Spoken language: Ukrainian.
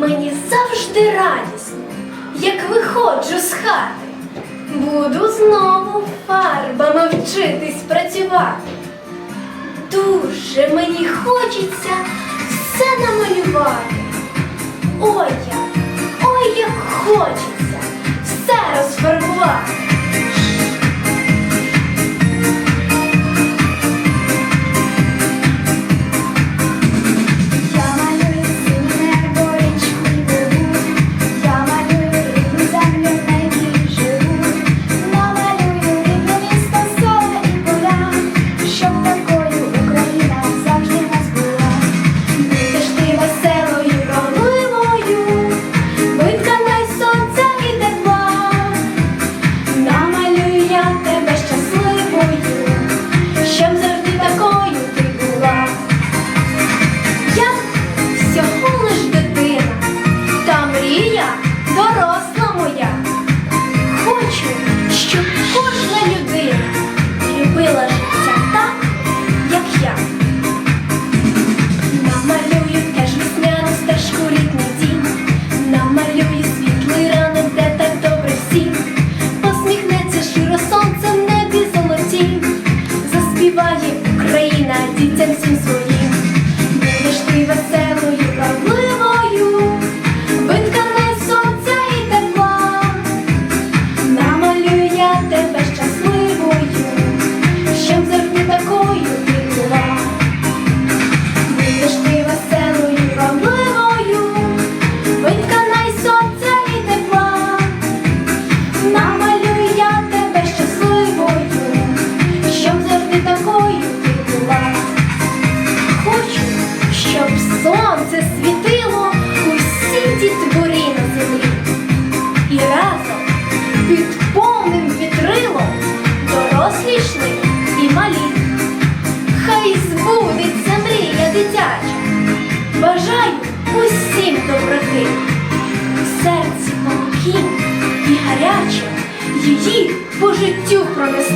Мені завжди радісно, як виходжу з хати. Буду знову фарбами вчитись працювати. Дуже мені хочеться все намалювати. Ой як, ой, як хочеться все розфарбувати. Доросла моя. Хочу, щоб кожна людина любила життя так, як я. Намалюю теж весняну стежку літній дім, намалюю світлий ранок, де так добре всім. Посміхнеться широ сонце в небі золотім, заспіває Україна дітям всім своїм. Сонце світило усі ті творі на землі. І разом під повним вітрилом дорослі йшли і малі. Хай збудеться мрія дитяча. Бажаю усім доброти. В серці палким і гаряче її по життю пронести.